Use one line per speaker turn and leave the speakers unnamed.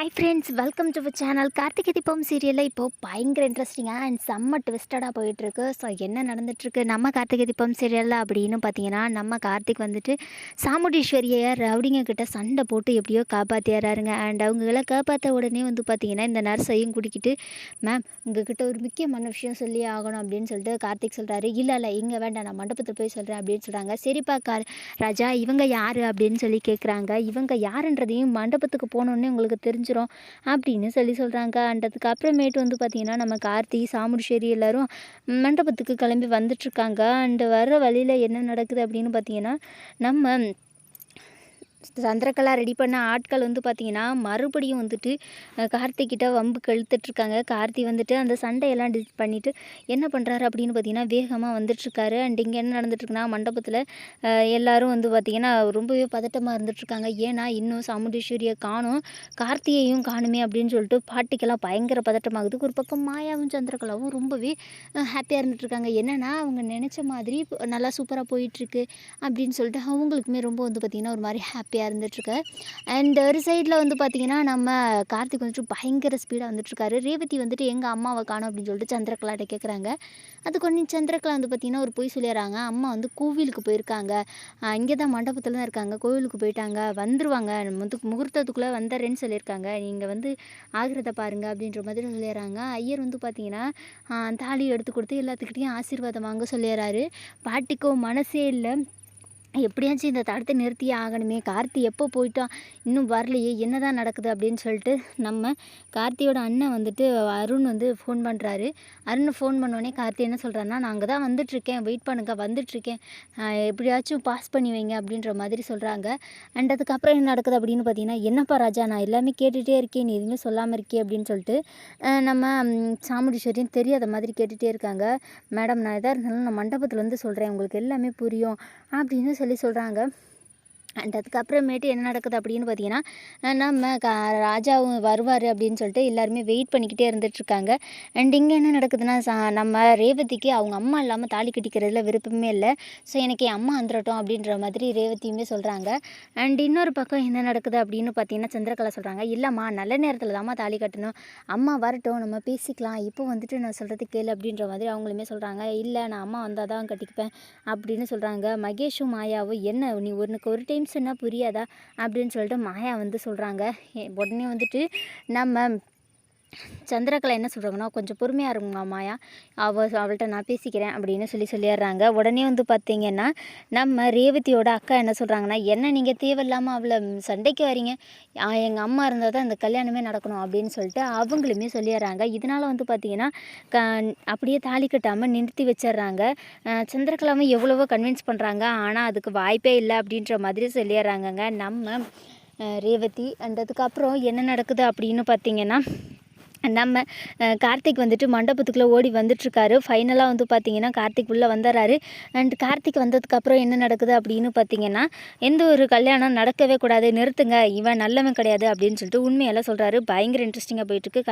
Hi friends welcome to channel Karthigai Deepam சீரியலில் இப்போது பயங்கர இன்ட்ரெஸ்டிங்காக அண்ட் செம்ம ட்விஸ்டடாக போயிட்டுருக்கு. ஸோ என்ன நடந்துட்டுருக்கு நம்ம கார்த்திகை தீபம் சீரியலில் அப்படின்னு பார்த்தீங்கன்னா நம்ம கார்த்திக் வந்துட்டு சாமுண்டீஸ்வரியை ரவுடிங்க கிட்ட சண்டை போட்டு எப்படியோ காப்பாற்றிடுறாருங்க அண்ட் அவங்கள காப்பாற்ற உடனே வந்து பார்த்தீங்கன்னா இந்த நர்ஸையும் குடிக்கிட்டு மேம் உங்ககிட்ட ஒரு முக்கியமான விஷயம் சொல்லி ஆகணும் அப்படின்னு சொல்லிட்டு கார்த்திக் சொல்கிறாரு இல்லை இல்லை இங்கே வேண்டாம் நான் மண்டபத்தில் போய் சொல்கிறேன் அப்படின்னு சொல்கிறாங்க சரிப்பா கார் ராஜா இவங்க யார்? அப்படின்னு சொல்லி கேட்குறாங்க இவங்க யாருன்றதையும் மண்டபத்துக்கு போனோடனே உங்களுக்கு தெரிஞ்சு முடிஞ்சிடும் அப்படின்னு சொல்லி சொல்கிறாங்க அண்டதுக்கு அப்புறமேட்டு வந்து பார்த்திங்கன்னா நம்ம கார்த்தி சாமுடிச்சேரி எல்லோரும் மண்டபத்துக்கு கிளம்பி வந்துட்டுருக்காங்க அண்டு வர்ற வழியில் என்ன நடக்குது அப்படின்னு பார்த்திங்கன்னா நம்ம சந்திரகலா ரெடி பண்ண ஆட்கள் வந்து பார்த்திங்கன்னா மறுபடியும் வந்துட்டு கார்த்திகிட்ட வம்பு கழுத்துட்ருக்காங்க கார்த்தி வந்துட்டு அந்த சண்டையெல்லாம் டி பண்ணிவிட்டு என்ன பண்ணுறாரு அப்படின்னு பார்த்தீங்கன்னா வேகமாக வந்துட்டுருக்காரு அண்ட் இங்கே என்ன நடந்துட்டுருக்குன்னா மண்டபத்தில் எல்லோரும் வந்து பார்த்திங்கன்னா ரொம்பவே பதட்டமாக இருந்துகிட்ருக்காங்க ஏன்னா இன்னும் சாமுண்டீஸ்வரியை காணும். கார்த்தியையும் காணுமே அப்படின்னு சொல்லிட்டு பாட்டிக்கெல்லாம் பயங்கர பதட்டமாகுது. ஒரு பக்கம் மாயாவும் சந்திரகலாவும் ரொம்பவே ஹாப்பியாக இருந்துகிட்ருக்காங்க என்னென்னா அவங்க நினச்ச மாதிரி நல்லா சூப்பராக போயிட்டுருக்கு அப்படின்னு சொல்லிட்டு அவங்களுக்குமே ரொம்ப வந்து பார்த்திங்கன்னா ஒரு மாதிரி ஹாப்பி ஹாப்பியாக இருந்துகிட்ருக்கு அண்ட் ஒரு சைடில் வந்து பார்த்திங்கன்னா நம்ம கார்த்திக் வந்துட்டு பயங்கர ஸ்பீடாக வந்துட்டுருக்காரு. ரேவதி வந்துட்டு எங்கள் அம்மாவை காணும் அப்படின்னு சொல்லிட்டு சந்திரகலாட்ட கேட்குறாங்க அதுக்கு ஒன்று சந்திரகலா வந்து பார்த்திங்கன்னா ஒரு பொய் சொல்லிடுறாங்க. அம்மா வந்து கோவிலுக்கு போயிருக்காங்க. இங்கே தான் மண்டபத்தில் தான் இருக்காங்க. கோவிலுக்கு போயிட்டாங்க. வந்துருவாங்க. வந்து முகூர்த்தத்துக்குள்ளே வந்துடுறேன்னு சொல்லியிருக்காங்க. நீங்கள் வந்து ஆகிறத பாருங்க அப்படின்ற மாதிரி சொல்லிடுறாங்க. ஐயர் வந்து பார்த்திங்கன்னா தாலி எடுத்து கொடுத்து எல்லாத்துக்கிட்டேயும் ஆசீர்வாதம் வாங்க சொல்லிடுறாரு. பாட்டிக்கோ மனசே இல்லை. எப்படியாச்சும் இந்த தடத்தை நிறுத்தியே ஆகணுமே. கார்த்தி எப்போ போயிட்டான் இன்னும் வரலையே என்னதான் நடக்குது அப்படின்னு சொல்லிட்டு நம்ம கார்த்தியோட அண்ணன் வந்துட்டு அருண் வந்து ஃபோன் பண்ணுறாரு அருண் ஃபோன் பண்ணோடனே கார்த்தி என்ன சொல்கிறாருன்னா நான் அங்கே தான் வந்துட்டுருக்கேன். வெயிட் பண்ணுங்க வந்துட்டுருக்கேன். எப்படியாச்சும் பாஸ் பண்ணி வைங்க அப்படின்ற மாதிரி சொல்கிறாங்க அண்ட் அதுக்கப்புறம் என்ன நடக்குது அப்படின்னு பார்த்தீங்கன்னா என்னப்பா ராஜா நான் எல்லாமே கேட்டுகிட்டே இருக்கேன். நீ எதுவுமே சொல்லாமல் இருக்கே அப்படின்னு சொல்லிட்டு நம்ம சாமுண்டீஸ்வரியும் தெரியாத மாதிரி கேட்டுகிட்டே இருக்காங்க. மேடம் நான் எதாக இருந்தாலும் நான் மண்டபத்தில் வந்து சொல்கிறேன் உங்களுக்கு எல்லாமே புரியும் அப்படின்னு சொல்லி சொல்கிறாங்க அண்ட் அதுக்கப்புறமேட்டு என்ன நடக்குது அப்படின்னு பார்த்தீங்கன்னா நம்ம க ராஜாவும் வருவார் அப்படின்னு சொல்லிட்டு எல்லாருமே வெயிட் பண்ணிக்கிட்டே இருந்துகிட்ருக்காங்க அண்ட் இங்கே என்ன நடக்குதுன்னா சா நம்ம ரேவதிக்கு அவங்க அம்மா இல்லாமல் தாலி கட்டிக்கிறதுல விருப்பமே இல்லை. ஸோ எனக்கு என் அம்மா வந்துடட்டும் அப்படின்ற மாதிரி ரேவதியுமே சொல்கிறாங்க அண்ட் இன்னொரு பக்கம் என்ன நடக்குது அப்படின்னு பார்த்தீங்கன்னா சந்திரகலா சொல்கிறாங்க இல்லைம்மா நல்ல நேரத்தில் தாம்மா தாலி கட்டணும். அம்மா வரட்டும் நம்ம பேசிக்கலாம். இப்போ வந்துட்டு நான் சொல்கிறது கேளு அப்படின்ற மாதிரி அவங்களுமே சொல்கிறாங்க இல்லை நான் அம்மா வந்தால் தான் கட்டிக்குப்பேன் அப்படின்னு சொல்கிறாங்க மகேஷும் மாயாவும் என்ன நீ ஒன்றுக்கு ஒரு டைம் சொன்னால் புரியாதா? அப்படின்னு சொல்லிட்டு மாயா வந்து சொல்கிறாங்க உடனே வந்துட்டு நம்ம சந்திரகலா என்ன சொல்கிறாங்கன்னா கொஞ்சம் பொறுமையாக இருங்க மாயா அவ அவள்கிட்ட நான் பேசிக்கிறேன் அப்படின்னு சொல்லி சொல்லிடுறாங்க. உடனே வந்து பார்த்தீங்கன்னா நம்ம ரேவதியோட அக்கா என்ன சொல்கிறாங்கன்னா என்ன நீங்கள் தேவையில்லாமல் அவளை சண்டைக்கு வரீங்க? எங்கள் அம்மா இருந்தால் தான் இந்த கல்யாணமே நடக்கணும் அப்படின்னு சொல்லிட்டு அவங்களுமே சொல்லிடுறாங்க. இதனால் வந்து பார்த்தீங்கன்னா க அப்படியே தாலி கட்டாமல் நிறுத்தி வச்சிடுறாங்க. அஹ் சந்திரகலாவும் எவ்வளவோ கன்வின்ஸ் பண்ணுறாங்க ஆனால் அதுக்கு வாய்ப்பே இல்லை அப்படின்ற மாதிரி சொல்லிடுறாங்கங்க. நம்ம ரேவதி. அண்ட் அதுக்கப்புறம் என்ன நடக்குது அப்படின்னு பார்த்தீங்கன்னா நம்ம கார்த்திக் வந்துட்டு மண்டபத்துக்குள்ளே ஓடி வந்துட்டுருக்காரு ஃபைனலாக வந்து பார்த்தீங்கன்னா கார்த்திக் உள்ளே வந்துடுறாரு அண்ட் கார்த்திக் வந்ததுக்கப்புறம் என்ன நடக்குது அப்படின்னு பார்த்தீங்கன்னா எந்த ஒரு கல்யாணம் நடக்கவே கூடாது நிறுத்துங்க இவன் நல்லவன் கிடையாது அப்படின்னு சொல்லிட்டு உண்மையெல்லாம் சொல்கிறாரு பயங்கர இன்ட்ரெஸ்டிங்காக போயிட்டுருக்கு